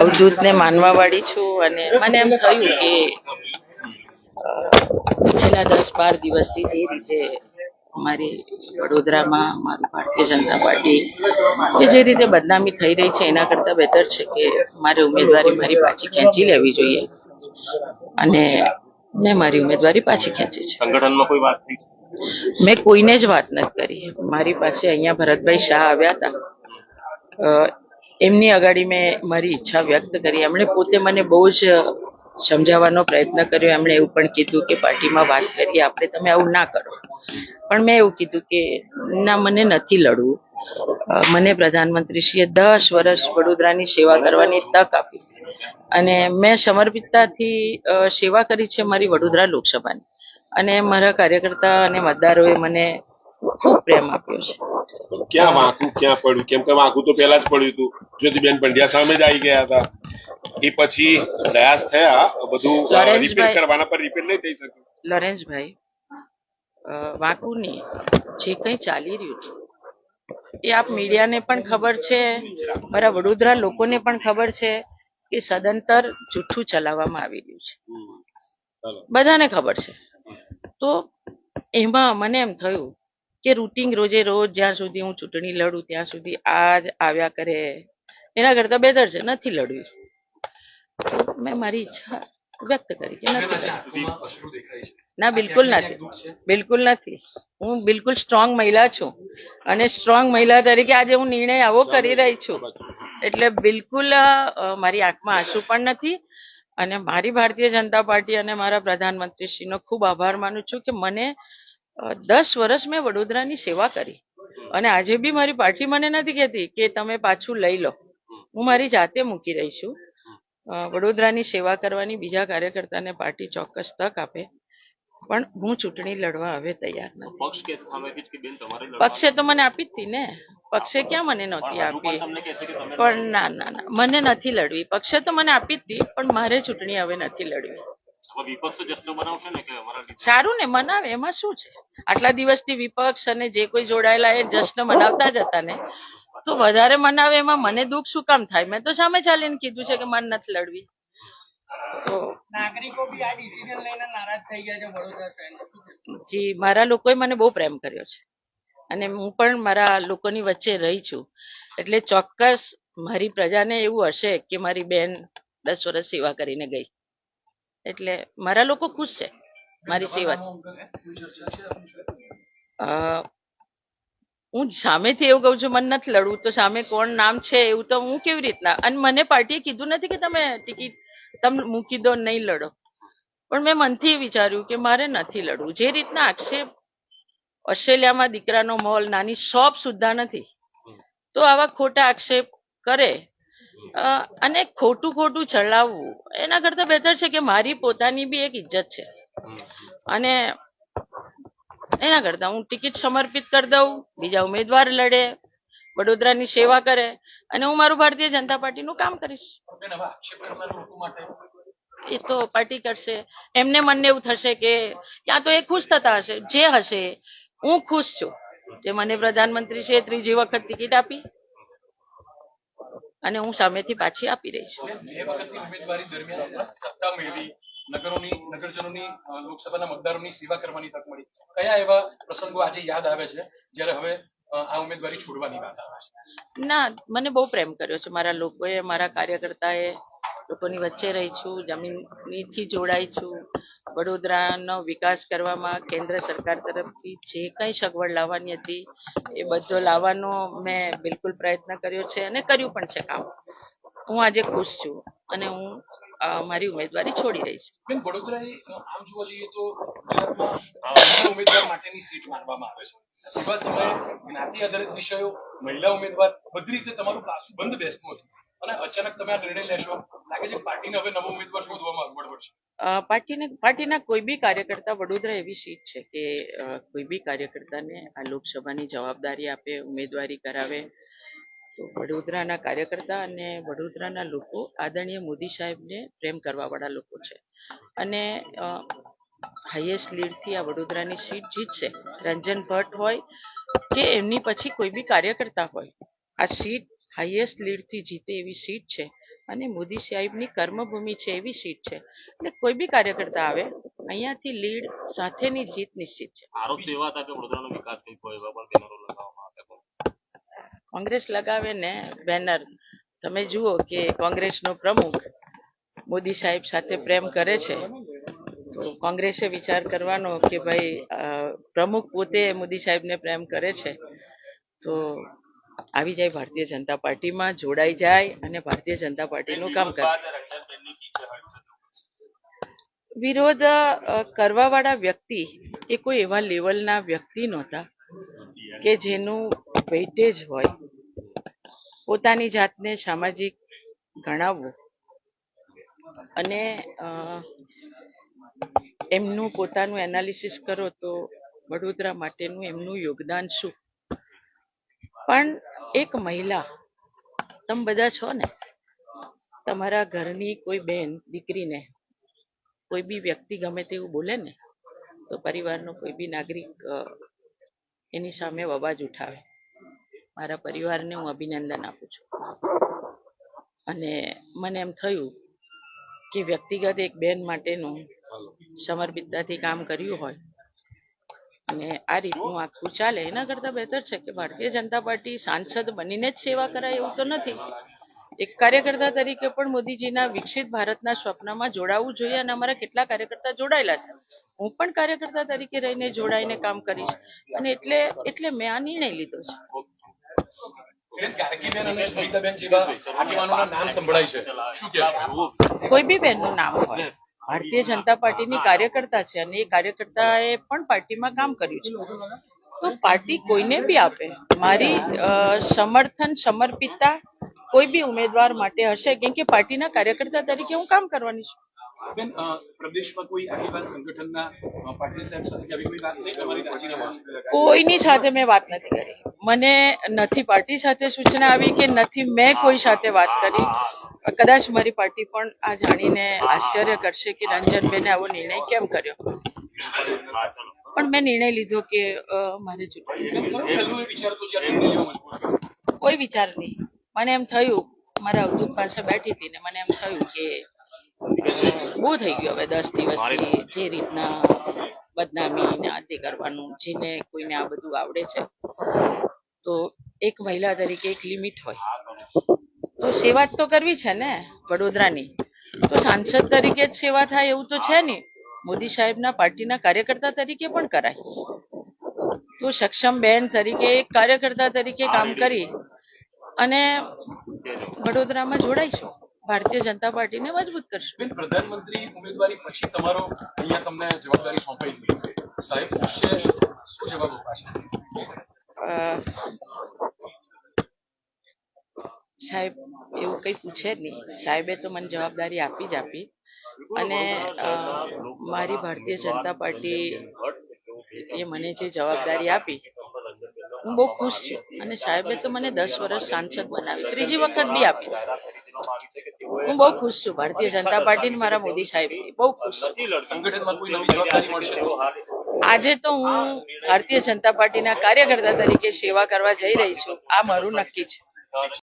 અવધૂતને માનવા વાળી છું અને મને એમ થયું કે છેલ્લા દસ બાર દિવસથી જે રીતે મારી વડોદરામાં મારું ભારતીય જનતા પાર્ટી કે જે રીતે બદનામી થઈ રહી છે એના કરતાં બેટર છે કે મારે ઉમેદવારી મારી પાછી ખેંચી લેવી જોઈએ. અને મેં મારી ઉમેદવારી પાછી ખેંચી છે. સંગઠનમાં કોઈ વાત થઈ? મેં કોઈને જ વાત નથી કરી. મારી પાસે અહીંયા ભરતભાઈ શાહ આવ્યા હતા. એમની અગાડી મેં મારી ઈચ્છા વ્યક્ત કરી. એમણે પોતે મને બહુ જ સમજાવવાનો પ્રયત્ન કર્યો. એમણે એવું પણ કીધું કે પાર્ટીમાં વાત કરીએ, આપણે તમે આવું ના કરો. પણ મેં એવું કીધું કે, ના, મને નથી લડવું. મને પ્રધાનમંત્રીશ્રીએ દસ વર્ષ વડોદરાની સેવા કરવાની તક આપી. અને મેં સમર્પિતતાથી સેવા કરી છે મારી વડોદરા લોકસભાની. અને મારા કાર્યકર્તા અને મતદારોએ મને ખૂબ પ્રેમ આપ્યો છે. ક્યાં વાંકું ક્યાં પડ્યું? કેમ કે વાંકું તો પહેલા જ પડ્યું હતું. જ્યોતિબેન પંડ્યા સામે જ આવી ગયા હતા. એ પછી પ્રયાસ થયા બધું રિપેર કરવાના પર રિપેર નહીં થઈ શક્યું. લરેન્સભાઈ વાંકુની જે કંઈ ચાલી રહ્યું છે એ આપ મીડિયાને પણ ખબર છે મારા વડોદરા લોકોને પણ ખબર છે કે સદંતર જૂઠું ચલાવવામાં આવી રહ્યું છે. બધાને ખબર છે. તો એમાં મને એમ થયું કે રૂટિંગ રોજે રોજ જ્યાં સુધી હું ચૂંટણી લડું ત્યાં સુધી આ જ આવ્યા કરે. એના કરતાં બેટર છે નથી લડવી મેં મારી ઈચ્છા વ્યક્ત કરી કે નથી ના બિલકુલ નથી. બિલકુલ નથી. હું બિલકુલ સ્ટ્રોંગ મહિલા છું. અને સ્ટ્રોંગ મહિલા તરીકે આજે હું નિર્ણય આવો કરી રહી છું. એટલે બિલકુલ મારી આંખમાં આંસુ પણ નથી. અને મારી ભારતીય જનતા પાર્ટી અને મારા પ્રધાનમંત્રીશ્રીનો ખૂબ આભાર માનું છું કે મને દસ વર્ષ મેં વડોદરાની સેવા કરી. અને આજે બી મારી પાર્ટી મને નથી કહેતી કે તમે પાછું લઈ લો. હું મારી જાતે મૂકી રહી છું. વડોદરાની સેવા કરવાની બીજા કાર્યકર્તાને પાર્ટી ચોક્કસ તક આપે. પણ હું ચૂંટણી લડવા હવે તૈયાર નથી. પક્ષ તો મને આપી જ હતી ને. પક્ષે ક્યાં મને નહોતી આપી. પણ ના ના ના મને નથી લડવી. પક્ષે તો મને આપી જ હતી પણ મારે ચૂંટણી હવે નથી લડવી. સારું ને મનાવે. એમાં શું છે? આટલા દિવસથી વિપક્ષ અને જે કોઈ જોડાયેલા એ જશ્ન મનાવતા જ હતા ને. તો વધારે મનાવે એમાં મને દુઃખ શું કામ થાય? મેં તો સામે ચાલીને કીધું છે કે મન નથી લડવી. તો નાગરિકો બી આ ડિસિઝન લઈને નારાજ થઈ ગયા છે વડોદરા શહેરના જી મારા લોકોએ મને બહુ પ્રેમ કર્યો છે. અને હું પણ મારા લોકોની વચ્ચે રહી છું. એટલે ચોક્કસ મારી પ્રજાને એવું હશે કે મારી બેન દસ વર્ષ સેવા કરીને ગઈ. એટલે મારા લોકો ખુશ છે મારી સેવા. અ, હું સામેથી એવું કહું છું મને નથી લડવું. તો સામે કોણ નામ છે એવું તો હું કેવી રીતના? અને મને પાર્ટીએ કીધું નથી કે તમે ટિકિટ તમે મૂકી દો નહીં લડો. પણ મેં મનથી વિચાર્યું કે મારે નથી લડવું. જે રીતના આક્ષેપ ઓસ્ટ્રેલિયામાં દીકરાનો મોલ નાની શોપ સુદ્ધા નથી તો આવા ખોટા આક્ષેપ કરે અને ખોટું ખોટું ચલાવવું, એના કરતાં બેટર છે કે મારી પોતાની બી એક ઇજ્જત છે. અને એના કરતાં હું ટિકિટ સમર્પિત કરી દઉં, બીજા ઉમેદવાર લડે, વડોદરાની સેવા કરે, અને હું મારું ભારતીય જનતા પાર્ટીનું કામ કરીશ. એ તો પાર્ટી કરશે. એમને મનને એવું થશે કે ક્યાં તો એ ખુશ થતા હશે, જે હશે, હું ખુશ છું. તે મને પ્રધાનમંત્રી છે ત્રીજી વખત ટિકિટ આપી. અને હું સામેથી પાછી આપી રહી છું ઉમેદવારી દરમિયાન સત્તા મેળવી નગરોની નગરજનોની લોકસભાના મતદારોની સેવા કરવાની તક મળી. કયા એવા પ્રસંગો આજે યાદ આવે છે જ્યારે હવે આ ઉમેદવારી છોડવાની વાત આવે છે? ના મને બહુ પ્રેમ કર્યો છે મારા લોકોએ મારા કાર્યકર્તાએ લોકોની વચ્ચે રહી છું, જમીનથી જોડાઈ છું. વડોદરાનો વિકાસ કરવામાં કેન્દ્ર સરકાર તરફથી જે કંઈ સગવડ લાવવાની હતી, એ બધો લાવવાનો મેં બિલકુલ પ્રયત્ન કર્યો છે અને કર્યું પણ છે કામ. હું આજે ખુશ છું અને હું મારી ઉમેદવારી છોડી રહી છું. બેન વડોદરા આમ જોવા જઈએ તો ગુજરાતમાં ઉમેદવાર માટેની સીટ માનવામાં આવે છે. એવા સમયે જ્ઞાતિ આધારિત વિષયો મહિલા ઉમેદવાર બધી રીતે તમારું પાસું બંધ બેસતું હતું. અને અચાનક તમે આ નિર્ણય લેશો, લાગે છે પાર્ટીને હવે નવો ઉમેદવાર શોધવામાં અગવડ પડશે. પાર્ટીને, પાર્ટીના કોઈ બી કાર્યકર્તા વડોદરા એવી સીટ છે કે કોઈ બી કાર્યકર્તાને આ લોકસભાની જવાબદારી આપે, ઉમેદવારી કરાવે, તો વડોદરાના કાર્યકર્તા અને વડોદરાના લોકો આદરણીય મોદી સાહેબને પ્રેમ કરવાવાળા લોકો છે. અને હાઈએસ્ટ લીડથી આ વડોદરાની સીટ જીતશે. રંજન ભટ્ટ હોય કે એમની પછી કોઈ બી કાર્યકર્તા હોય, આ સીટ હાઈએસ્ટ લીડથી જીતે એવી સીટ છે અને મોદી સાહેબની કર્મભૂમિ છે એવી સીટ છે. એટલે કોઈ બી કાર્યકર્તા આવે અહીંયાથી લીડ સાથેની જીત નિશ્ચિત છે. આરોપ એવા હતા કે વડોદરાનો વિકાસ નહીં થયો એવા પણ બેનરો લગાવવામાં આવ્યા કોંગ્રેસ લગાવે ને બેનર તમે જુઓ કે કોંગ્રેસનો પ્રમુખ મોદી સાહેબ સાથે પ્રેમ કરે છે. તો કોંગ્રેસે વિચાર કરવાનો કે ભાઈ પ્રમુખ પોતે મોદી સાહેબને પ્રેમ કરે છે. તો આવી જાય ભારતીય જનતા પાર્ટીમાં, જોડાઈ જાય અને ભારતીય જનતા પાર્ટીનું કામ કરે. વિરોધ કરવા કરવાવાળા વ્યક્તિ એ કોઈ એવા લેવલના વ્યક્તિ નહોતા કે જેનું વેઇટેજ હોય. પોતાની જાતને સામાજિક ગણાવવું અને એમનું પોતાનું એનાલિસિસ કરો તો વડોદરા માટેનું એમનું યોગદાન શું? પણ એક મહિલા, તમે બધા છો ને, તમારા ઘરની કોઈ બેન દીકરીને કોઈ બી વ્યક્તિ ગમે તેવું બોલે ને, તો પરિવારનો કોઈ બી નાગરિક એની સામે અવાજ ઉઠાવે. મારા પરિવારને હું અભિનંદન આપું છું. અને મને એમ થયું કે વ્યક્તિગત એક બેન માટેનું સમર્પિતતાથી કામ કર્યું હોય અને આ રીતનું આખું ચાલે એના કરતાં બહેતર છે કે ભારતીય જનતા પાર્ટી સાંસદ બનીને જ સેવા કરાય એવું તો નથી. એક કાર્યકર્તા તરીકે પણ મોદીજીના વિકસિત ભારતના સ્વપ્નમાં જોડાવવું જોઈએ અને અમારા કેટલા કાર્યકર્તા જોડાયેલા છે. હું પણ કાર્યકર્તા તરીકે રહીને જોડાઈને કામ કરીશ અને એટલે એટલે મેં આ નિર્ણય લીધો છે. બેન કોઈ બી બેનનું નામ હોય. ભારતીય જનતા પાર્ટીની કાર્યકર્તા છે અને એ કાર્યકર્તાએ પણ પાર્ટીમાં કામ કર્યું છે. તો પાર્ટી કોઈને બી આપે? મારી સમર્થન સમર્પિતતા કોઈ બી ઉમેદવાર માટે હશે? કેમ કે પાર્ટીના કાર્યકર્તા તરીકે હું કામ કરવાની છું. બેન પ્રદેશમાં કોઈ આગેવાન સંગઠનના પાટીલ સાહેબ સાથે આવી કોઈ વાત નહીં તમારી રાજીનામા કોઈની સાથે મેં વાત નથી કરી. મને નથી પાર્ટી સાથે સૂચના આવી કે નથી મેં કોઈ સાથે વાત કરી. કદાચ મારી પાર્ટી પણ આ જાણીને આશ્ચર્ય કરશે કે રંજનબેને આવો નિર્ણય કેમ કર્યો? પણ મેં નિર્ણય લીધો કે મારે. કોઈ વિચાર નહીં. મને એમ થયું મારા અવધૂત પાસે બેઠી હતી ને મને એમ થયું કે બહુ થઈ ગયું હવે દસ દિવસથી જે રીતના બદનામી ને આ તે કરવાનું જેને કોઈને આ બધું આવડે છે. તો એક મહિલા તરીકે એક લિમિટ હોય. તો સેવા તો કરવી છે ને વડોદરાની. તો સાંસદ તરીકે જ સેવા થાય એવું તો છે નહીં. મોદી સાહેબના પાર્ટીના કાર્યકર્તા તરીકે પણ કરાય. તો સક્ષમ બેન તરીકે એક કાર્યકર્તા તરીકે કામ કરી અને વડોદરામાં જોડાઈશું. ભારતીય જનતા પાર્ટીને મજબૂત કરશું. પ્રધાનમંત્રી ઉમેદવારી પછી તમારો અહીંયા તમને જવાબદારી સોંપાઈ ગઈ સાહેબ પૂછશે શું જવાબ અપાશે સાહેબ એવું કંઈ પૂછે જ નહીં. સાહેબે તો મને જવાબદારી આપી જ આપી. અને મારી ભારતીય જનતા પાર્ટી એ મને જે જવાબદારી આપી હું બહુ ખુશ છું. અને સાહેબે તો મને દસ વર્ષ સાંસદ બનાવી ત્રીજી વખત બી આપી. હું બહુ ખુશ છું. ભારતીય જનતા પાર્ટી ને મારા મોદી સાહેબ બહુ ખુશ છું. આજે તો હું ભારતીય જનતા પાર્ટીના કાર્યકર્તા તરીકે સેવા કરવા જઈ રહી છું. આ મારું નક્કી છે.